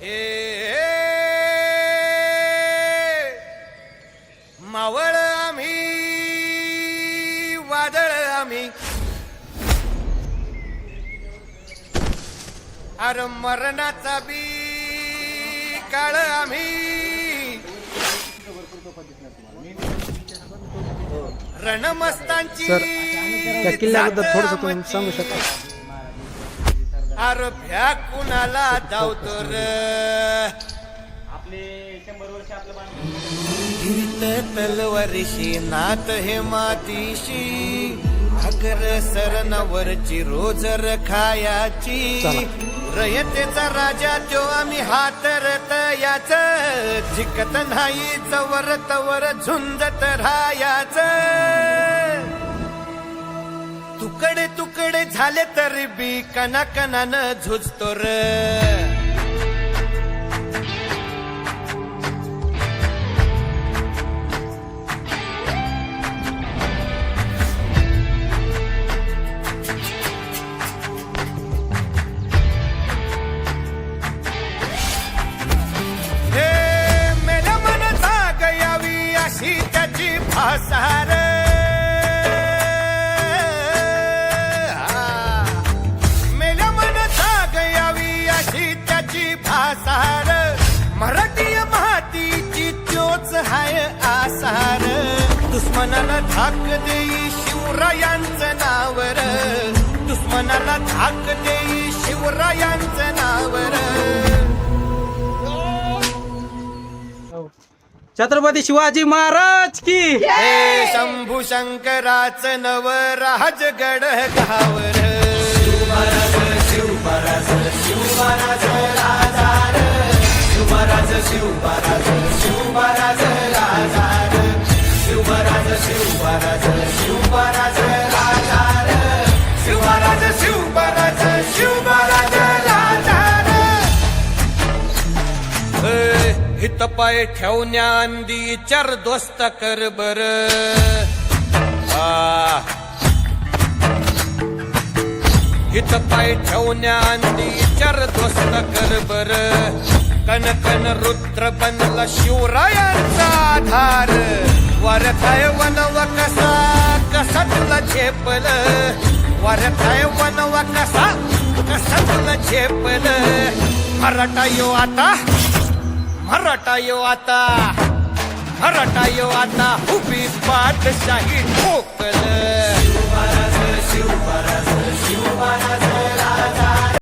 ए मावळ आम्ही वादळ आम्ही अर मरणाचा बी काळ आम्ही रणमस्तांची त्या किल्ल्याबद्दल जात थोडंसं तुम्ही. सांगू शकता? अरे भ्या कुणाला धावतो र? आपले शंभर वर्ष आपलं बांधून गिरीत तलवारीशी नात हे मातीशी. अगर सरणावरची रोजर खायाची रयतेचा राजा तो आम्ही हातरत याच. जिकत नाही चवर तवर झुंजत राहायाच. तुकडे तुकडे झाले तरी बी कना कनानं झुजतो र. धाक देई शिवरायांचं नावर दुश्मनाला धाक देई शिवरायांचं नावर छत्रपती शिवाजी महाराज की? हे शंभू शंकराच नव राजगड गावर शिवराज शिवराज शिवराज राजार ए, हित पाय ठेवण्या अंदी चर दोस्त कर बर हित पाय ठेवण्या अंदी चर दोस्त कर बर कन कन रुद्र बनला शिवरायांचा आधार. वर काय तुला झेपल. वरताय वनव कसा कसा तुला झेपल. मराठा यो आता मराठा यो आता मराठा यो आता. उभी पाठशाही ठोकल